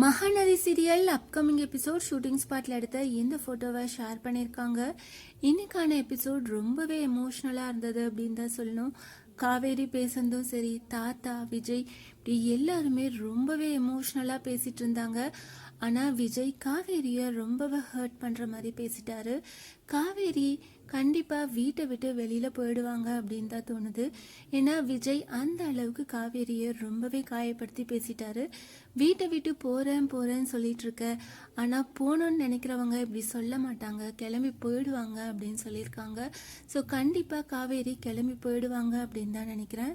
Mahanadi serial upcoming episode shooting ஸ்பாட்டில் எடுத்த இந்த ஃபோட்டோவை ஷேர் பண்ணியிருக்காங்க. இன்னைக்கான எபிசோட் ரொம்பவே எமோஷ்னலாக இருந்தது அப்படின்னு தான் சொல்லணும். காவேரி பேசுனதும் சரி தாத்தா விஜய் இப்படி எல்லாருமே ரொம்பவே எமோஷ்னலாக பேசிகிட்டு இருந்தாங்க. ஆனால் விஜய் காவேரியை ரொம்பவே ஹர்ட் பண்ணுற மாதிரி பேசிட்டாரு. காவேரி கண்டிப்பாக வீட்டை விட்டு வெளியில் போயிடுவாங்க அப்படின்னு தான் தோணுது. ஏன்னா விஜய் அந்த அளவுக்கு காவேரியை ரொம்பவே காயப்படுத்தி பேசிட்டாரு. வீட்டை விட்டு போகிறேன் போகிறேன்னு சொல்லிட்டு இருக்க. ஆனால் போகணுன்னு நினைக்கிறவங்க இப்படி சொல்ல மாட்டாங்க. கிளம்பி போயிடுவாங்க அப்படின்னு சொல்லியிருக்காங்க. ஸோ கண்டிப்பாக காவேரி கிளம்பி போயிடுவாங்க அப்படின்னு தான் நினைக்கிறேன்.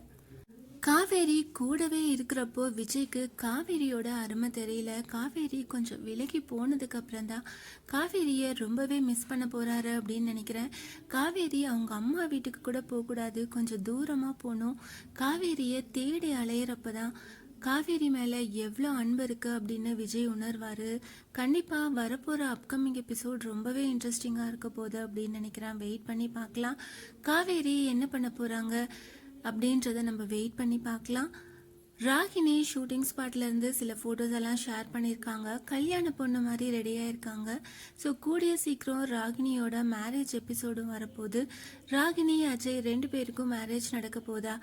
காவேரி கூடவே இருக்கிறப்போ விஜய்க்கு காவேரியோட அருமை தெரியல. காவேரி கொஞ்சம் விலகி போனதுக்கு அப்புறம் தான் காவேரியை ரொம்பவே மிஸ் பண்ண போறாரு அப்படின்னு நினைக்கிறேன். காவேரி அவங்க அம்மா வீட்டுக்கு கூட போகக்கூடாது. கொஞ்சம் தூரமாக போகணும். காவேரியை தேடி அலையிறப்ப தான் காவேரி மேலே எவ்வளோ அன்பு இருக்குது அப்படின்னு விஜய் உணர்வார். கண்டிப்பாக வரப்போகிற அப்கமிங் எபிசோட் ரொம்பவே இன்ட்ரெஸ்டிங்காக இருக்க போகுது அப்படின்னு நினைக்கிறேன். வெயிட் பண்ணி பார்க்கலாம். காவேரி என்ன பண்ண போகிறாங்க அப்படின்றத நம்ம வெயிட் பண்ணி பார்க்கலாம். ராகினி ஷூட்டிங் ஸ்பாட்லேருந்து சில ஃபோட்டோஸ் எல்லாம் ஷேர் பண்ணியிருக்காங்க. கல்யாண பொண்ணு மாதிரி ரெடியாக இருக்காங்க ஸோ கூடிய சீக்கிரம் ராகினியோட மேரேஜ் எபிசோடும் வரப்போகுது. ராகினி அஜய் ரெண்டு பேருக்கும் மேரேஜ் நடக்க போதா?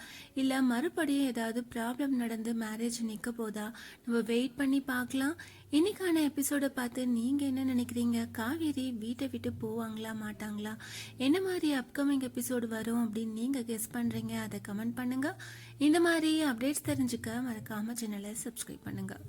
இல்லை மறுபடியும் ஏதாவது ப்ராப்ளம் நடந்து மேரேஜ் நிற்க போதா? நம்ம வெயிட் பண்ணி பார்க்கலாம். இன்னைக்கான எபிசோடை பார்த்து நீங்கள் என்ன நினைக்கிறீங்க? காவேரி வீட்டை விட்டு போவாங்களா மாட்டாங்களா? என்ன மாதிரி அப்கமிங் எபிசோடு வரும் அப்படின்னு நீங்கள் கெஸ் பண்ணுறீங்க அதை கமெண்ட் பண்ணுங்கள் இந்த மாதிரி அப்டேட்ஸ் தெரிஞ்சுக்க மறக்காமல் சேனலை சப்ஸ்கிரைப் பண்ணுங்கள்